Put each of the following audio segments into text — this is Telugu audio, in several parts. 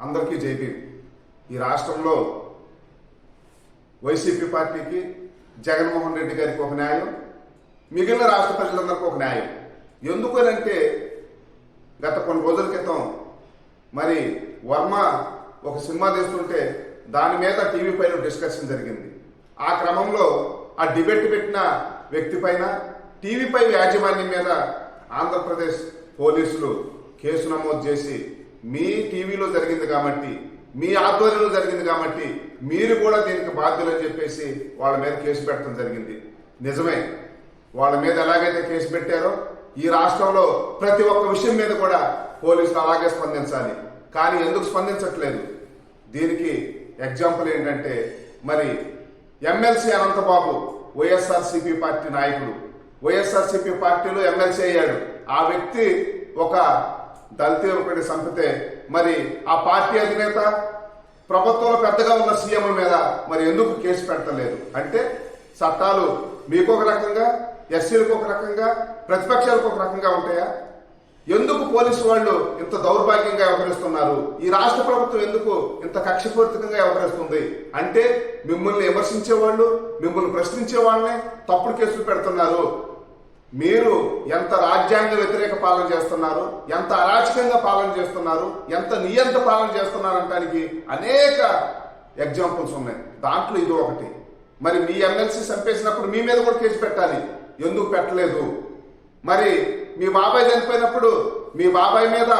అందరికీ జైపీ ఈ రాష్ట్రంలో వైసీపీ పార్టీకి జగన్మోహన్ రెడ్డి గారికి ఒక న్యాయం మిగిలిన రాష్ట్ర ప్రజలందరికీ ఒక న్యాయం. ఎందుకనంటే గత కొన్ని రోజుల క్రితం మరి వర్మ ఒక సినిమా తీస్తుంటే దాని మీద టీవీ పైన డిస్కషన్ జరిగింది. ఆ క్రమంలో ఆ డిబేట్ పెట్టిన వ్యక్తి పైన టీవీపై యాజమాన్యం మీద ఆంధ్రప్రదేశ్ పోలీసులు కేసు నమోదు చేసి మీ టీవీలో జరిగింది కాబట్టి మీ ఆధ్వర్యంలో జరిగింది కాబట్టి మీరు కూడా దీనికి బాధ్యులని చెప్పేసి వాళ్ళ మీద కేసు పెట్టడం జరిగింది. నిజమే. వాళ్ళ మీద ఎలాగైతే కేసు పెట్టారో ఈ రాష్ట్రంలో ప్రతి ఒక్క విషయం మీద కూడా పోలీసులు అలాగే స్పందించాలి. కానీ ఎందుకు స్పందించట్లేదు? దీనికి ఎగ్జాంపుల్ ఏంటంటే మరి ఎమ్మెల్సీ అనంతబాబు వైఎస్ఆర్సీపీ పార్టీ నాయకుడు. వైఎస్ఆర్సీపీ పార్టీలో ఎమ్మెల్సీ అయ్యాడు. ఆ వ్యక్తి ఒక దళిత ఒకటి చంపితే మరి ఆ పార్టీ అధినేత ప్రభుత్వంలో పెద్దగా ఉన్న సీఎం మీద మరి ఎందుకు కేసు పెట్టలేదు? అంటే చట్టాలు మీకు ఒక రకంగా ఎస్సీలకు ఒక రకంగా ప్రతిపక్షాలకు ఒక రకంగా ఉంటాయా? ఎందుకు పోలీసు వాళ్ళు ఇంత దౌర్భాగ్యంగా వ్యవహరిస్తున్నారు? ఈ రాష్ట్ర ప్రభుత్వం ఎందుకు ఇంత కక్షపూరితంగా వ్యవహరిస్తుంది? అంటే మిమ్మల్ని విమర్శించే వాళ్ళు మిమ్మల్ని ప్రశ్నించే వాళ్ళనే తప్పుడు కేసులు పెడుతున్నారు. మీరు ఎంత రాజ్యాంగ వ్యతిరేక పాలన చేస్తున్నారు? ఎంత అరాచకంగా పాలన చేస్తున్నారు? ఎంత నియంత పాలన చేస్తున్నారు అంటానికి అనేక ఎగ్జాంపుల్స్ ఉన్నాయి. దాంట్లో ఇది ఒకటి. మరి మీ ఎమ్మెల్సీ చంపేసినప్పుడు మీ మీద కూడా కేసు పెట్టాలి. ఎందుకు పెట్టలేదు? మరి మీ బాబాయ్ చనిపోయినప్పుడు మీ బాబాయ్ మీద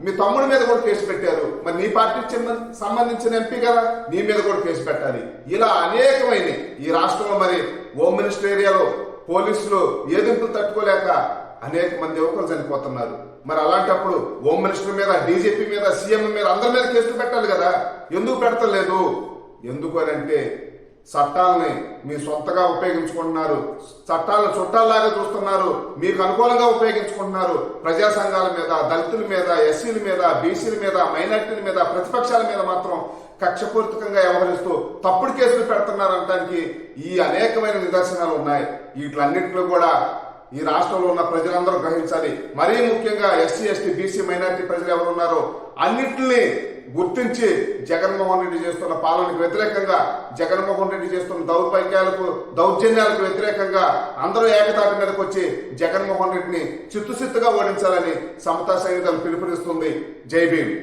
మీ తమ్ముడి మీద కూడా కేసు పెట్టారు. మరి నీ పార్టీకి చెందిన సంబంధించిన ఎంపీ కదా నీ మీద కూడా కేసు పెట్టాలి. ఇలా అనేకమైన ఈ రాష్ట్రంలో మరి హోమ్ మినిస్టర్ ఏరియాలో పోలీసులు ఏదింపులు తట్టుకోలేక అనేక మంది యువకులు చనిపోతున్నారు. మరి అలాంటప్పుడు హోమ్ మినిస్టర్ మీద డీజీపీ మీద సీఎం మీద అందరి మీద కేసులు పెట్టాలి కదా? ఎందుకు పెడతలేదు? ఎందుకు అని అంటే చట్టాలని మీ సొంతగా ఉపయోగించుకుంటున్నారు. చట్టాలను చుట్టాల్లాగా చూస్తున్నారు. మీకు అనుకూలంగా ఉపయోగించుకుంటున్నారు. ప్రజా సంఘాల మీద దళితుల మీద ఎస్సీల మీద బీసీల మీద మైనార్టీల మీద ప్రతిపక్షాల మీద మాత్రం కక్షపూరితంగా వ్యవహరిస్తూ తప్పుడు కేసులు పెడుతున్నారు అనడానికి ఈ అనేకమైన నిదర్శనాలు ఉన్నాయి. వీటిలన్నింటిలో కూడా ఈ రాష్ట్రంలో ఉన్న ప్రజలందరూ గ్రహించాలి. మరీ ముఖ్యంగా ఎస్సీ ఎస్టీ బీసీ మైనార్టీ ప్రజలు ఎవరు ఉన్నారో అన్నింటినీ గుర్తించి జగన్మోహన్ రెడ్డి చేస్తున్న పాలనకు వ్యతిరేకంగా జగన్మోహన్ రెడ్డి చేస్తున్న దౌర్భాగ్యాలకు దౌర్జన్యాలకు వ్యతిరేకంగా అందరూ ఏకతాటి మీదకి వచ్చి జగన్మోహన్ రెడ్డిని చిత్తుసిత్తుగా ఓడించాలని సమతా సైనికులు పిలుపునిస్తుంది. జై భీమ్.